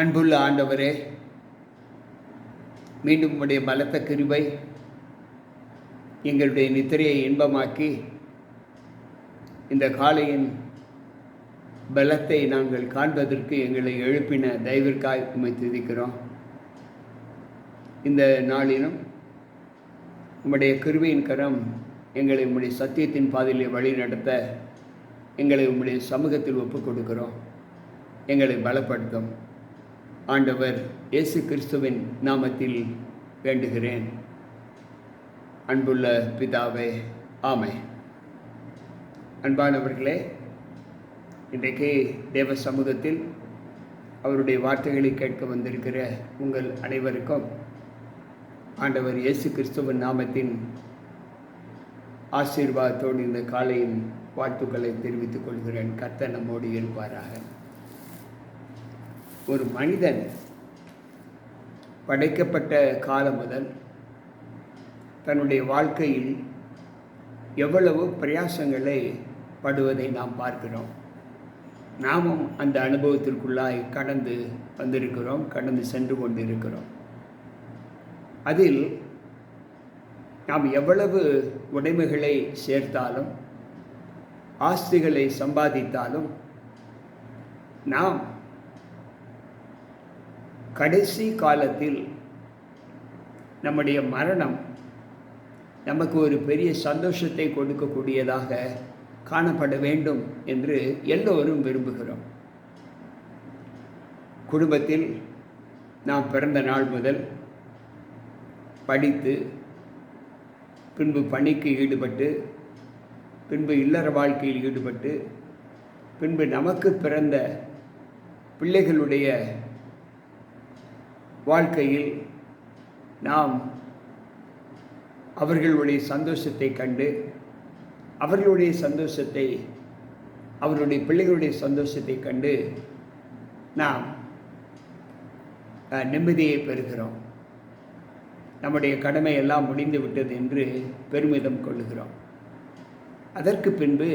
அன்புள்ள ஆண்டவரே மீண்டும் உடைய பலத்த கிருபை எங்களுடைய நித்திரையை இன்பமாக்கி இந்த காலையின் பலத்தை நாங்கள் காண்பதற்கு எங்களை எழுப்பின தயவிற்காய் உண்மை துதிக்கிறோம். இந்த நாளிலும் உம்முடைய கிருவியின் கரம் எங்களை உம்முடைய சத்தியத்தின் பாதையிலே வழி நடத்த எங்களை உம்முடைய சமூகத்தில் ஒப்புக் கொடுக்கிறோம் எங்களை பலப்படுத்தும். ஆண்டவர் இயேசு கிறிஸ்துவின் நாமத்தில் வேண்டுகிறேன். அன்புள்ள பிதாவே ஆமை அன்பானவர்களே இன்றைக்கு தேவ சமூகத்தில் அவருடைய வார்த்தைகளை கேட்க வந்திருக்கிற உங்கள் அனைவருக்கும் ஆண்டவர் இயேசு கிறிஸ்துவின் நாமத்தின் ஆசீர்வாதத்தோடு இந்த காலையின் வாழ்த்துக்களை தெரிவித்துக் கொள்கிறேன். கர்த்தர் நம்மோடு இருப்பாராக ஒரு மனிதன் படைக்கப்பட்ட காலம் முதல் தன்னுடைய வாழ்க்கையில் எவ்வளவு பிரயாசங்களை படுவதை நாம் பார்க்கிறோம். நாமும் அந்த அனுபவத்திற்குள்ளாய் கடந்து வந்திருக்கிறோம் கடந்து சென்று கொண்டிருக்கிறோம். அதில் நாம் எவ்வளவு உடைமைகளை சேர்த்தாலும் ஆஸ்திகளை சம்பாதித்தாலும் நாம் கடைசி காலத்தில் நம்முடைய மரணம் நமக்கு ஒரு பெரிய சந்தோஷத்தை கொடுக்கக்கூடியதாக காணப்பட வேண்டும் என்று எல்லோரும் விரும்புகிறோம். குடும்பத்தில் நாம் பிறந்த நாள் முதல் படித்து பின்பு பணிக்கு ஈடுபட்டு பின்பு இல்லற வாழ்க்கையில் ஈடுபட்டு பின்பு நமக்கு பிறந்த பிள்ளைகளுடைய வாழ்க்கையில் நாம் அவர்களுடைய சந்தோஷத்தை கண்டு அவர்களுடைய சந்தோஷத்தை அவருடைய பிள்ளைகளுடைய சந்தோஷத்தை கண்டு நாம் நிம்மதியை பெறுகிறோம். நம்முடைய கடமை எல்லாம் முடிந்து விட்டது என்று பெருமிதம் கொள்ளுகிறோம். அதற்கு பின்பு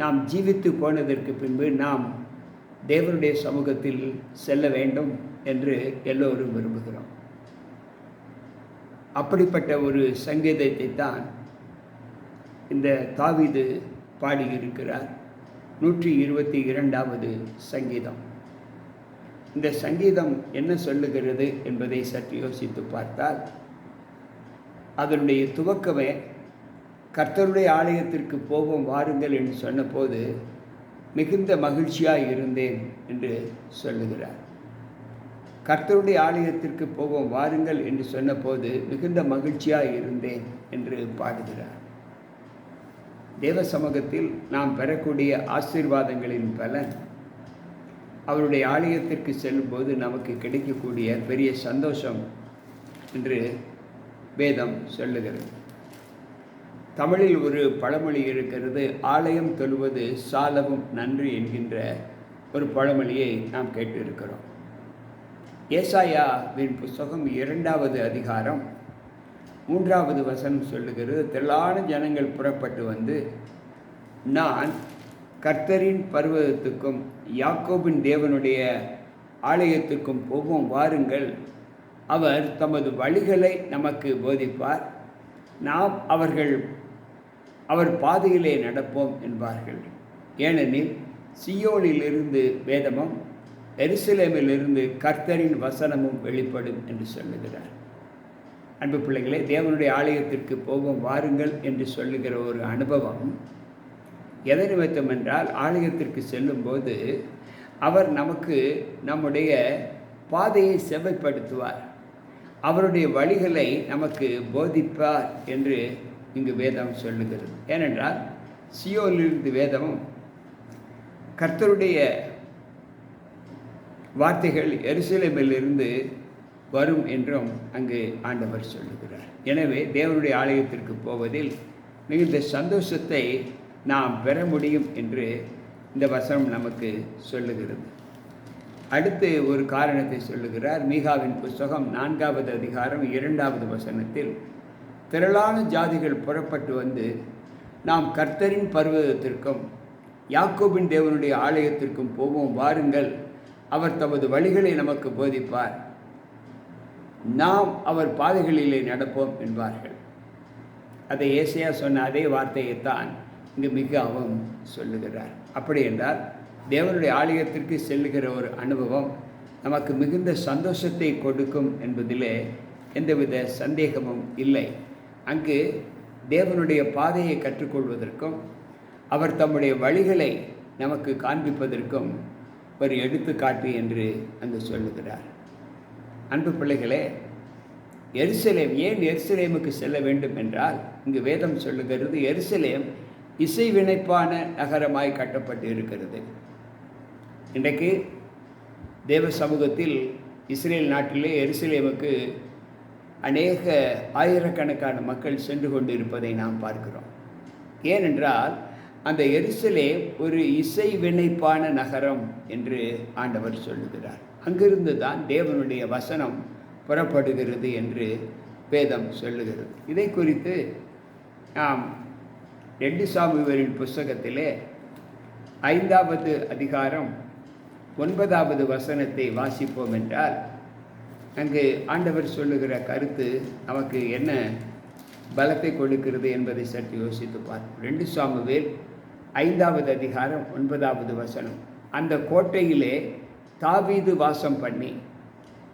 நாம் ஜீவித்து போனதற்கு பின்பு நாம் தேவனுடைய சமூகத்தில் செல்ல வேண்டும். என்று எல்லோரும் விரும்புகிறோம். அப்படிப்பட்ட ஒரு சங்கீதத்தை தான் இந்த தாவிது பாடியிருக்கிறார். நூற்றி இருபத்தி இரண்டாவது சங்கீதம். இந்த சங்கீதம் என்ன சொல்லுகிறது என்பதை சற்று யோசித்து பார்த்தால் அதனுடைய துவக்கமே கர்த்தருடைய ஆலயத்திற்கு போவோம் வாருங்கள் என்று சொன்னபோது மிகுந்த மகிழ்ச்சியாக இருந்தேன் என்று சொல்லுகிறார். கர்த்தருடைய ஆலயத்திற்கு போவோம் வாருங்கள் என்று சொன்னபோது மிகுந்த மகிழ்ச்சியாக இருந்தேன் என்று பாடுகிறார். தேவ சமூகத்தில் நாம் பெறக்கூடிய ஆசீர்வாதங்களின் பலன் அவருடைய ஆலயத்திற்கு செல்லும்போது நமக்கு கிடைக்கக்கூடிய பெரிய சந்தோஷம் என்று வேதம் சொல்லுகிறது. தமிழில் ஒரு பழமொழி இருக்கிறது ஆலயம் தொழுவது சாலவும் நன்று என்கின்ற ஒரு பழமொழியை நாம் கேட்டிருக்கிறோம். ஏசாயாவின் புஸ்தகம் இரண்டாவது அதிகாரம் மூன்றாவது வசனம் சொல்லுகிறது திரளான ஜனங்கள் புறப்பட்டு வந்து நான் கர்த்தரின் பர்வதத்துக்கும் யாக்கோபின் தேவனுடைய ஆலயத்துக்கும் போவோம் வாருங்கள். அவர் தமது வழிகளை நமக்கு போதிப்பார். நாம் அவர்கள் அவர் பாதையிலே நடப்போம் என்பார்கள். ஏனெனில் சியோனிலிருந்து வேதமும் எருசலேமிலிருந்து கர்த்தரின் வசனமும் வெளிப்படும் என்று சொல்லுகிறார். அன்பு பிள்ளைகளே தேவனுடைய ஆலயத்திற்கு போகும் வாருங்கள் என்று சொல்லுகிற ஒரு அனுபவம் எதை நிமித்தம் என்றால் ஆலயத்திற்கு செல்லும்போது அவர் நமக்கு நம்முடைய பாதையை செவ்வைப்படுத்துவார். அவருடைய வழிகளை நமக்கு போதிப்பார் என்று இங்கு வேதம் சொல்லுகிறது. ஏனென்றால் சியோலிருந்து வேதமும் கர்த்தருடைய வார்த்தைகள் எருசலேமிலிருந்து வரும் என்றும் அங்கு ஆண்டவர் சொல்லுகிறார். எனவே தேவனுடைய ஆலயத்திற்கு போவதில் மிகுந்த சந்தோஷத்தை நாம் பெற முடியும் என்று இந்த வசனம் நமக்கு சொல்லுகிறது. அடுத்து ஒரு காரணத்தை சொல்லுகிறார். மீகாவின் புஸ்தகம் நான்காவது அதிகாரம் இரண்டாவது வசனத்தில் திரளான ஜாதிகள் புறப்பட்டு வந்து நாம் கர்த்தரின் பர்வதத்திற்கும் யாக்கோபின் தேவனுடைய ஆலயத்திற்கும் போவோம் வாருங்கள். அவர் தமது வழிகளை நமக்கு போதிப்பார். நாம் அவர் பாதைகளிலே நடப்போம் என்பார்கள். அதை ஏசையா சொன்ன அதே வார்த்தையைத்தான் இங்கு மிகவும் சொல்லுகிறார். அப்படி என்றால் தேவனுடைய ஆலயத்திற்கு செல்லுகிற ஒரு அனுபவம் நமக்கு மிகுந்த சந்தோஷத்தை கொடுக்கும் என்பதிலே எந்தவித சந்தேகமும் இல்லை. அங்கு தேவனுடைய பாதையை கற்றுக்கொள்வதற்கும் அவர் தம்முடைய வழிகளை நமக்கு காண்பிப்பதற்கும் ஒரு எடுத்துக்காட்டு என்று அங்கு சொல்லுகிறார். அன்பு பிள்ளைகளே எருசலேம் ஏன் எருசலேமுக்கு செல்ல வேண்டும் என்றால் இங்கு வேதம் சொல்லுகிறது எருசலேம் இசை வினைப்பான நகரமாய் கட்டப்பட்டு இருக்கிறது. இன்றைக்கு தேவ சமூகத்தில் இஸ்ரேல் நாட்டிலே எருசலேமுக்கு அநேக ஆயிரக்கணக்கான மக்கள் சென்று கொண்டு இருப்பதை நாம் பார்க்கிறோம். ஏனென்றால் அந்த எரிசலே ஒரு இசை வினைப்பான நகரம் என்று ஆண்டவர் சொல்லுகிறார். அங்கிருந்து தான் தேவனுடைய வசனம் புறப்படுகிறது என்று வேதம் சொல்லுகிறது. இதை குறித்து நாம் ரெண்டு சாமுவரின் புஸ்தகத்திலே ஐந்தாவது அதிகாரம் ஒன்பதாவது வசனத்தை வாசிப்போம் என்றால் அங்கு ஆண்டவர் சொல்லுகிற கருத்து நமக்கு என்ன பலத்தை கொடுக்கிறது என்பதை சற்று யோசித்து பார்ப்போம். ரெண்டு சாமுவேல் ஐந்தாவது அதிகாரம் ஒன்பதாவது வசனம். அந்த கோட்டையிலே தாவீது வாசம் பண்ணி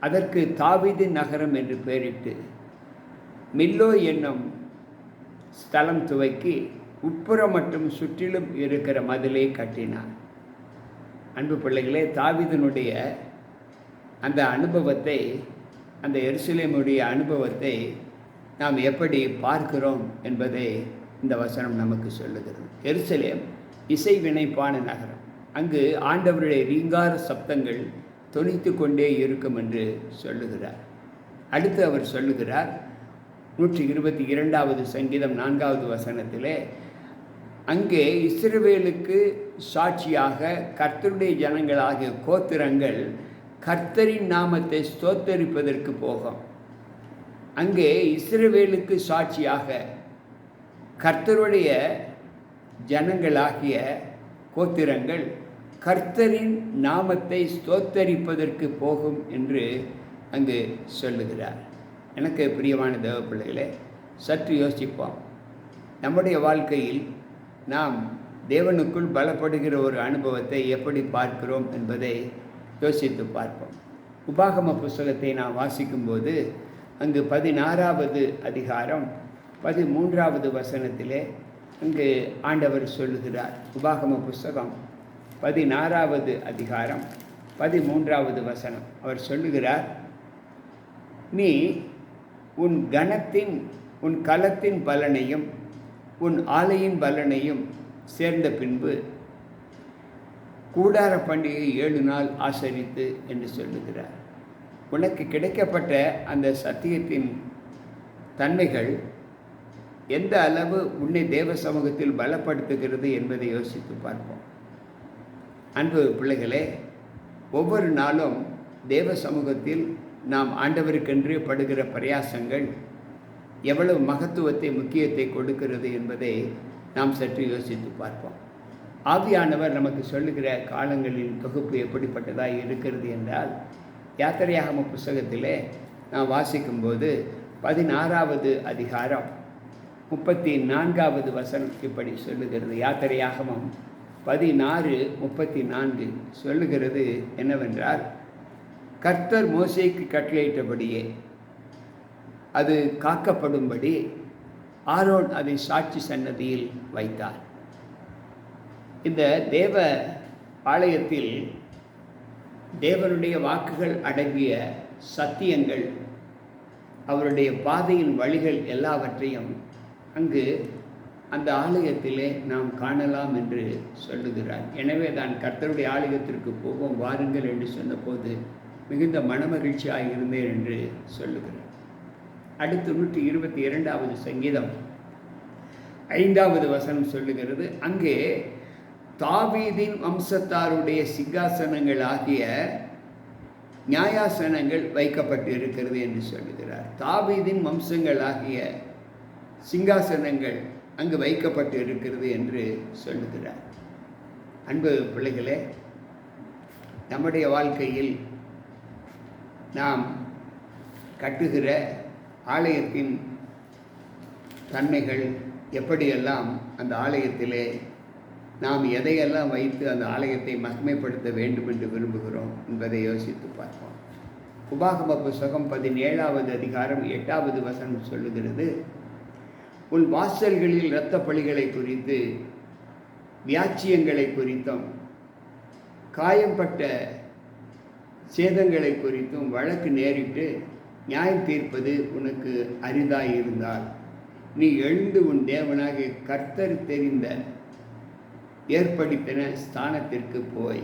அதற்கு தாவீது நகரம் என்று பெயரிட்டு மில்லோ என்னும் ஸ்தலம் துவக்கி உட்புறம் மற்றும் சுற்றிலும் இருக்கிற மதிலை கட்டினார். அன்பு பிள்ளைகளே தாவிதனுடைய அந்த அனுபவத்தை அந்த எருசலேமுடைய அனுபவத்தை நாம் எப்படி பார்க்கிறோம் என்பதை இந்த வசனம் நமக்கு சொல்லுகிறது. எருசலேம் இசை வினைப்பான நகரம். அங்கு ஆண்டவருடைய ரீங்கார சப்தங்கள் தொனித்து கொண்டே இருக்கும் என்று சொல்லுகிறார். அடுத்து அவர் சொல்லுகிறார் நூற்றி இருபத்தி இரண்டாவது சங்கீதம் நான்காவது வசனத்திலே அங்கே இஸ்ரவேலுக்கு சாட்சியாக கர்த்தருடைய ஜனங்களாகிய கோத்திரங்கள் கர்த்தரின் நாமத்தை ஸ்தோத்தரிப்பதற்கு போகும். அங்கே இஸ்ரவேலுக்கு சாட்சியாக கர்த்தருடைய ஜனங்களாகிய கோத்திரங்கள் கர்த்தரின் நாமத்தை ஸ்தோத்தரிப்பதற்கு போகும் என்று அங்கு சொல்லுகிறார். எனக்கு பிரியமான தேவ பிள்ளைகளே சற்று யோசிப்போம். நம்முடைய வாழ்க்கையில் நாம் தேவனுக்குள் பலப்படுகிற ஒரு அனுபவத்தை எப்படி பார்க்கிறோம் என்பதை யோசித்து பார்ப்போம். உபாகம புஸ்தகத்தை நாம் வாசிக்கும்போது அங்கு பதினாறாவது அதிகாரம் பதிமூன்றாவது வசனத்திலே அங்கு ஆண்டவர் சொல்லுகிறார். உபாகம புஸ்தகம் பதினாறாவது அதிகாரம் பதிமூன்றாவது வசனம். அவர் சொல்லுகிறார் நீ உன் கணத்தின் உன் களத்தின் பலனையும் உன் ஆலையின் பலனையும் சேர்ந்த பின்பு கூடார பண்டிகை ஏழு நாள் ஆசரித்து என்று சொல்லுகிறார். உனக்கு கிடைக்கப்பட்ட அந்த சத்தியத்தின் தன்மைகள் எந்த அளவு உன்னை தேவ சமூகத்தில் பலப்படுத்துகிறது என்பதை யோசித்து பார்ப்போம். அன்பு பிள்ளைகளே ஒவ்வொரு நாளும் தேவ சமூகத்தில் நாம் ஆண்டவருக்கென்று படுகிற பிரயாசங்கள் எவ்வளவு மகத்துவத்தை முக்கியத்தை கொடுக்கிறது என்பதை நாம் சற்று யோசித்து பார்ப்போம். ஆவியானவர் நமக்கு சொல்லுகிற காலங்களின் தொகுப்பு எப்படிப்பட்டதாக இருக்கிறது என்றால் யாத்திரையாகம புஸ்தகத்திலே நாம் வாசிக்கும்போது பதினாறாவது அதிகாரம் முப்பத்தி நான்காவது வசனம் இப்படி சொல்லுகிறது. யாத்திரையாகவும் பதினாறு முப்பத்தி நான்கு சொல்லுகிறது என்னவென்றால் கர்த்தர் மோசைக்கு கட்டளையிட்டபடியே அது காக்கப்படும்படி ஆரோன் அதை சாட்சி சன்னதியில் வைத்தார். இந்த தேவ ஆலயத்தில் தேவனுடைய வாக்குகள் அடங்கிய சத்தியங்கள் அவருடைய பாதையின் வழிகள் எல்லாவற்றையும் அங்கு அந்த ஆலயத்திலே நாம் காணலாம் என்று சொல்லுகிறார். எனவே தான் கர்த்தருடைய ஆலயத்திற்கு போவோம் வாருங்கள் என்று சொன்னபோது மிகுந்த மனமகிழ்ச்சியாக இருந்தேன் என்று சொல்லுகிறார். அடுத்து நூற்றி இருபத்தி இரண்டாவது சங்கீதம். ஐந்தாவது வசனம் சொல்லுகிறது அங்கே தாவீதின் வம்சத்தாருடைய சிங்காசனங்கள் ஆகிய நியாயாசனங்கள் வைக்கப்பட்டு இருக்கிறது என்று சொல்லுகிறார். தாவீதின் வம்சங்கள் ஆகிய சிங்காசனங்கள் அங்கு வைக்கப்பட்டு இருக்கிறது என்று சொல்லுகிறார். அன்பு பிள்ளைகளே நம்முடைய வாழ்க்கையில் நாம் கட்டுகிற ஆலயத்தின் தன்மைகள் எப்படியெல்லாம் அந்த ஆலயத்திலே நாம் எதையெல்லாம் வைத்து அந்த ஆலயத்தை மகிமைப்படுத்த வேண்டும் என்று விரும்புகிறோம் என்பதை யோசித்து பார்ப்போம். உபாகம புஸ்தகம் பதினேழாவது அதிகாரம் எட்டாவது வசனம் சொல்லுகிறது உன் வாசல்களில் இரத்த பலிகளை குறித்து வியாச்சியங்களை குறித்தும் காயம்பட்ட சேதங்களை குறித்தும் வழக்கு நேரிட்டு நியாயம் தீர்ப்பது உனக்கு அரிதாய் இருந்தால் நீ எழுந்து உன் தேவனாகிய கர்த்தர் தெரிந்த ஏற்படுத்தின ஸ்தானத்திற்கு போய்.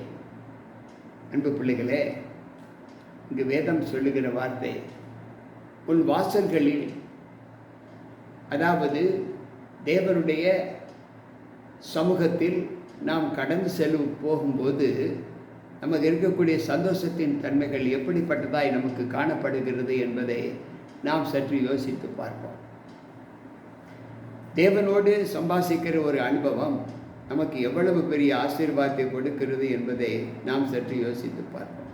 அன்பு பிள்ளைகளே இங்கு வேதம் சொல்லுகிற வார்த்தை உன் வாசல்களில் அதாவது தேவருடைய சமூகத்தில் நாம் கடந்து செல்லும் போகும்போது நமக்கு இருக்கக்கூடிய சந்தோஷத்தின் தன்மைகள் எப்படிப்பட்டதாய் நமக்கு காணப்படுகிறது என்பதை நாம் சற்று யோசித்து பார்ப்போம். தேவனோடு சம்பாசிக்கிற ஒரு அனுபவம் நமக்கு எவ்வளவு பெரிய ஆசீர்வாதத்தை கொடுக்கிறது என்பதை நாம் சற்று யோசித்து பார்ப்போம்.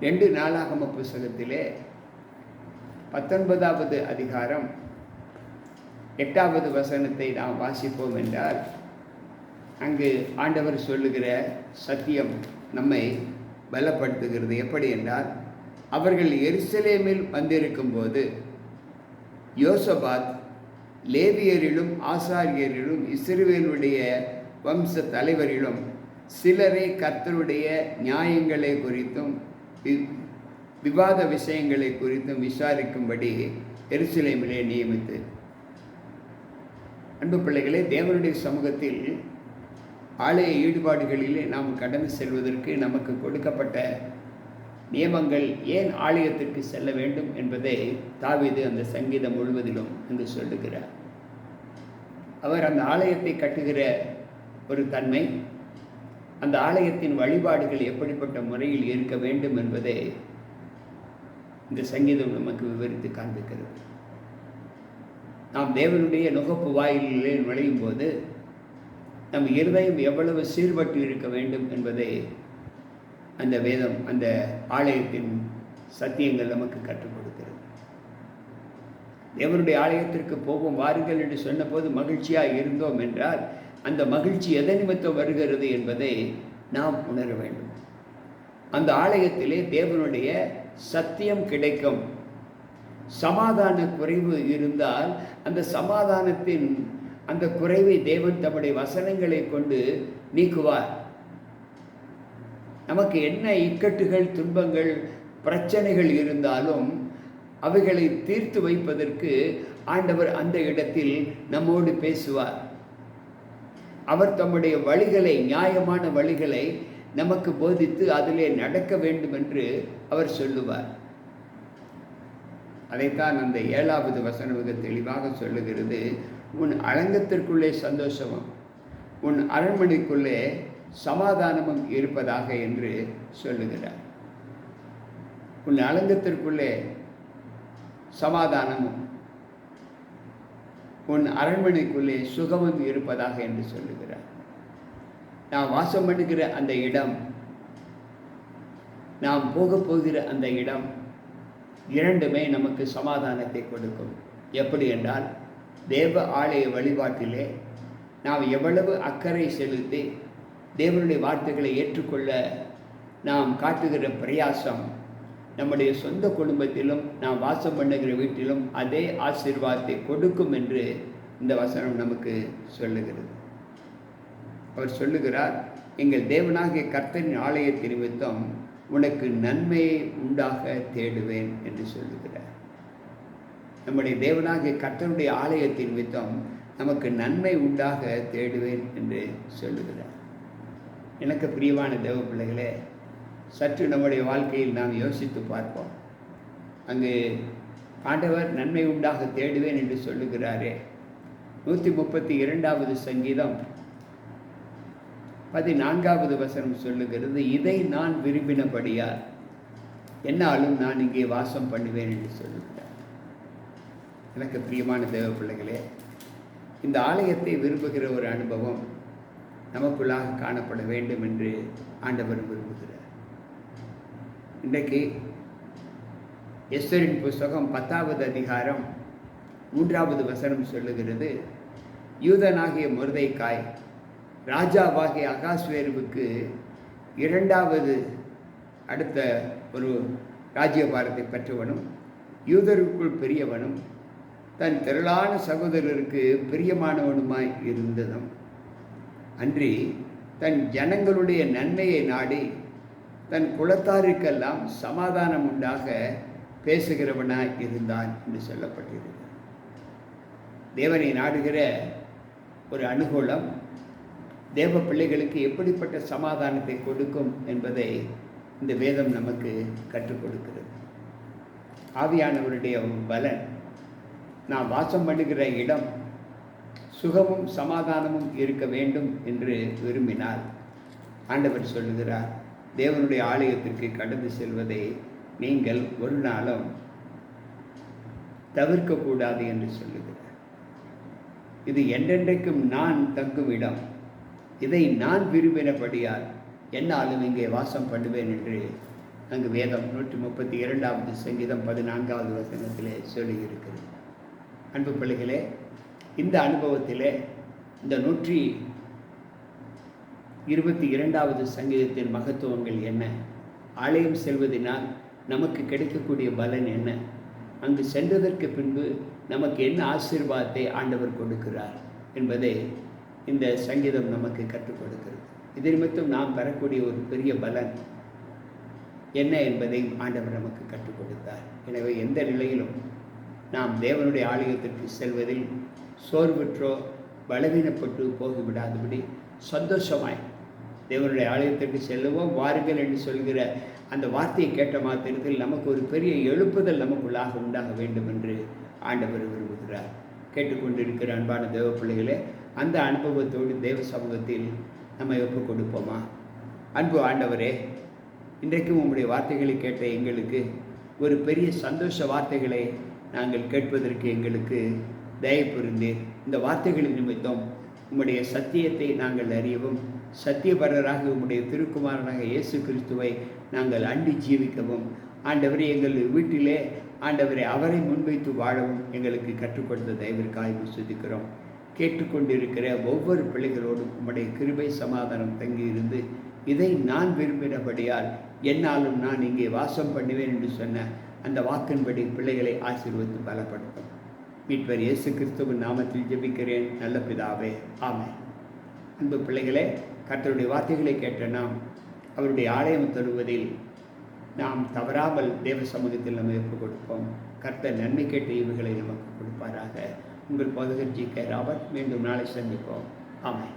ரெண்டு நாளாகம புஸ்தகத்திலே பத்தொன்பதாவது அதிகாரம் எட்டாவது வசனத்தை நாம் வாசிப்போம் என்றால் அங்கு ஆண்டவர் சொல்லுகிற சத்தியம் நம்மை பலப்படுத்துகிறது. எப்படி என்றால் அவர்கள் எருசலேமில் வந்திருக்கும் போது யோசபாத் லேவியரிலும் ஆசாரியரிலும் இஸ்ரவேலுடைய வம்ச தலைவரிலும் சிலரை கர்த்தருடைய நியாயங்களை குறித்தும் வி- விவாத விஷயங்களை குறித்தும் விசாரிக்கும்படி எருசலேமிலே நியமித்து அன்பு பிள்ளைகளே தேவனுடைய சமூகத்தில் ஆலய ஈடுபாடுகளிலே நாம் கடந்து செல்வதற்கு நமக்கு கொடுக்கப்பட்ட நியமங்கள் ஏன் ஆலயத்திற்கு செல்ல வேண்டும் என்பதை தாவிது அந்த சங்கீதம் முழுவதிலும் என்று சொல்லுகிறார். அவர் அந்த ஆலயத்தை கட்டுகிற ஒரு தன்மை அந்த ஆலயத்தின் வழிபாடுகள் எப்படிப்பட்ட முறையில் இருக்க வேண்டும் என்பதை இந்த சங்கீதம் நமக்கு விவரித்து காண்பிக்கிறது. நாம் தேவனுடைய நுகப்பு வாயிலே நுழையும் போது நம் இருதயம் எவ்வளவு சீர்பட்டு இருக்க வேண்டும் என்பதை அந்த வேதம் அந்த ஆலயத்தின் சத்தியங்கள் நமக்கு கற்றுக் கொடுக்கிறது. தேவனுடைய ஆலயத்திற்கு போவோம் வாருங்கள் என்று சொன்னபோது மகிழ்ச்சியாக இருந்தோம் என்றால் அந்த மகிழ்ச்சி எதை நிமித்தம் வருகிறது என்பதை நாம் உணர வேண்டும். அந்த ஆலயத்திலே தேவனுடைய சத்தியம் கிடைக்கும். சமாதான குறைவு இருந்தால் அந்த சமாதானத்தின் அந்த குறைவை தேவன் தம்முடைய வசனங்களை கொண்டு நீக்குவார். நமக்கு என்ன இக்கட்டுகள் துன்பங்கள் பிரச்சனைகள் இருந்தாலும் அவைகளை தீர்த்து வைப்பதற்கு ஆண்டவர் அந்த இடத்தில் நம்மோடு பேசுவார். அவர் தம்முடைய வழிகளை நியாயமான வழிகளை நமக்கு போதித்து அதிலே நடக்க வேண்டும் என்று அவர் சொல்லுவார். அதைத்தான் அந்த ஏழாவது வசனம் மிக தெளிவாக சொல்லுகிறது. உன் அலங்கத்திற்குள்ளே சந்தோஷமும் உன் அரண்மனைக்குள்ளே சமாதானமும் இருப்பதாக என்று சொல்லுகிறார். உன் அலங்கத்திற்குள்ளே சமாதானமும் உன் அரண்மனைக்குள்ளே சுகமும் இருப்பதாக என்று சொல்லுகிறார். நான் வாசம் பண்ணுகிற அந்த இடம் நாம் போக போகிற அந்த இடம் இரண்டுமே நமக்கு சமாதானத்தை கொடுக்கும். எப்படி என்றால் தேவ ஆலய வழிபாட்டிலே நாம் எவ்வளவு அக்கறை செலுத்தி தேவனுடைய வார்த்தைகளை ஏற்றுக்கொள்ள நாம் காட்டுகிற பிரயாசம் நம்முடைய சொந்த குடும்பத்திலும் நாம் வாசம் பண்ணுகிற வீட்டிலும் அதே ஆசீர்வாதத்தை கொடுக்கும் என்று இந்த வசனம் நமக்கு சொல்லுகிறது. அவர் சொல்லுகிறார் எங்கள் தேவனாகிய கர்த்தரின் ஆலயத்தின் நிமித்தம் உனக்கு நன்மையை உண்டாக தேடுவேன் என்று சொல்லுகிறார். நம்முடைய தேவனாகிய கர்த்தருடைய ஆலயத்தின் மித்தம் நமக்கு நன்மை உண்டாக தேடுவேன் என்று சொல்லுகிறார். எனக்கு பிரியமான தேவ பிள்ளைகளே சற்று நம்முடைய வாழ்க்கையில் நாம் யோசித்து பார்ப்போம். அங்கு ஆண்டவர் நன்மை உண்டாக தேடுவேன் என்று சொல்லுகிறாரே. நூற்றி முப்பத்தி இரண்டாவது சங்கீதம் பதினான்காவது வசனம் சொல்லுகிறது இதை நான் விரும்பினபடியால் என்னாலும் நான் இங்கே வாசம் பண்ணுவேன் என்று சொல்லுகிறார். எனக்கு பிரியமான தேவ பிள்ளைகளே இந்த ஆலயத்தை விரும்புகிற ஒரு அனுபவம் நமக்குள்ளாக காணப்பட வேண்டும் என்று ஆண்டவர் விரும்புகிறார். இன்றைக்கு எஸ்வரின் புஸ்தகம் பத்தாவது அதிகாரம் மூன்றாவது வசனம் சொல்லுகிறது யூதனாகிய முருதைக்காய் ராஜாவாகிய அகாஸ்வேருவுக்கு இரண்டாவது அடுத்த ஒரு ராஜ்யபாரத்தை பெற்றவனும் யூதருக்குள் பெரியவனும் தன் திரளான சகோதரருக்கு பிரியமானவனுமாய் இருந்ததும் அன்றி தன் ஜனங்களுடைய நன்மையை நாடி தன் குலத்தாருக்கெல்லாம் சமாதானம் உண்டாக பேசுகிறவனாய் இருந்தான் என்று சொல்லப்பட்டிருக்கிறது. தேவனை நாடுகிற ஒரு அனுகூலம் தேவ பிள்ளைகளுக்கு எப்படிப்பட்ட சமாதானத்தை கொடுக்கும் என்பதை இந்த வேதம் நமக்கு கற்றுக் கொடுக்கிறது. ஆவியானவருடைய பலன். நாம் வாசம் பண்ணுகிற இடம் சுகமும் சமாதானமும் இருக்க வேண்டும் என்று விரும்பினால் ஆண்டவர் சொல்லுகிறார் தேவனுடைய ஆலயத்திற்கு கடந்து செல்வதை நீங்கள் ஒரு நாளும் தவிர்க்கக்கூடாது என்று சொல்லுகிறார். இது என்றென்றைக்கும் நான் தங்கும் இடம் இதை நான் விரும்பினபடியால் என்னாலும் இங்கே வாசம் பண்ணுவேன் என்று அங்கு வேதம் நூற்றி முப்பத்தி இரண்டாவது சங்கீதம் பதினான்காவது வசனத்திலே சொல்லியிருக்கிறது. அன்பு பிள்ளைகளே இந்த அனுபவத்திலே இந்த நூற்றி இருபத்தி இரண்டாவது சங்கீதத்தின் மகத்துவங்கள் என்ன? ஆலயம் செல்வதனால் நமக்கு கிடைக்கக்கூடிய பலன் என்ன? அங்கு சென்றதற்கு பின்பு நமக்கு என்ன ஆசீர்வாதத்தை ஆண்டவர் கொடுக்கிறார் என்பதை இந்த சங்கீதம் நமக்கு கற்றுக் கொடுக்கிறது. இது நிமித்தம் நாம் பெறக்கூடிய ஒரு பெரிய பலன் என்ன என்பதையும் ஆண்டவர் நமக்கு கற்றுக் கொடுத்தார். எனவே எந்த நிலையிலும் நாம் தேவனுடைய ஆலயத்திற்கு செல்வதில் சோர்வுற்றோ பலவீனப்பட்டு போகிவிடாதபடி சந்தோஷமாய் தேவனுடைய ஆலயத்திற்கு செல்லுவோம். வாருங்கள் என்று சொல்கிற அந்த வார்த்தையை கேட்ட மாத்திரத்தில் நமக்கு ஒரு பெரிய எழுப்புதல் நமக்குள்ளாக உண்டாக வேண்டும் என்று ஆண்டவர் விரும்புகிறார். கேட்டுக்கொண்டிருக்கிற அன்பான தேவ பிள்ளைகளே அந்த அனுபவத்தோடு தேவ சமூகத்தில் நம்ம ஒப்புக் கொடுப்போமா அன்பு ஆண்டவரே இன்றைக்கும் உங்களுடைய வார்த்தைகளை கேட்ட எங்களுக்கு ஒரு பெரிய சந்தோஷ வார்த்தைகளை நாங்கள் கேட்பதற்கு எங்களுக்கு தயவு புரிந்தேன் இந்த வார்த்தைகளின் நிமித்தம் உம்முடைய சத்தியத்தை நாங்கள் அறியவும் சத்தியபரராக உம்முடைய திருக்குமாரனாக இயேசு கிறிஸ்துவை நாங்கள் அண்டி ஜீவிக்கவும். ஆண்டவரை எங்கள் வீட்டிலே ஆண்டவரை அவரை முன்வைத்து வாழவும் எங்களுக்கு கற்றுக் கொடுத்த தயவிற்காக சுதிக்கிறோம் கேட்டுக்கொண்டிருக்கிற ஒவ்வொரு பிள்ளைகளோடும் உம்முடைய கிருபை சமாதானம் தங்கியிருந்து இதை நான் விரும்பினபடியால் என்னாலும் நான் இங்கே வாசம் பண்ணுவேன் என்று சொன்ன அந்த வாக்கின்படி பிள்ளைகளை ஆசீர்வத்து பலப்படுத்தும். மீட்பர் இயேசு கிறிஸ்துவின் நாமத்தில் ஜெபிக்கிறேன். நல்ல பிதாவே ஆமை அன்பு பிள்ளைகளே கர்த்தருடைய வார்த்தைகளை கேட்ட நாம் அவருடைய ஆலயம் தருவதில் நாம் தவறாமல் தேவ சமூகத்தில் நம்ம ஒப்புக் கொடுப்போம். கர்த்தர் நன்மை கேட்ட இவுகளை நமக்கு கொடுப்பாராக. உங்கள் பகுதி ஜி கே ராபர்ட் மீண்டும் நாளை சந்திப்போம். ஆமாம்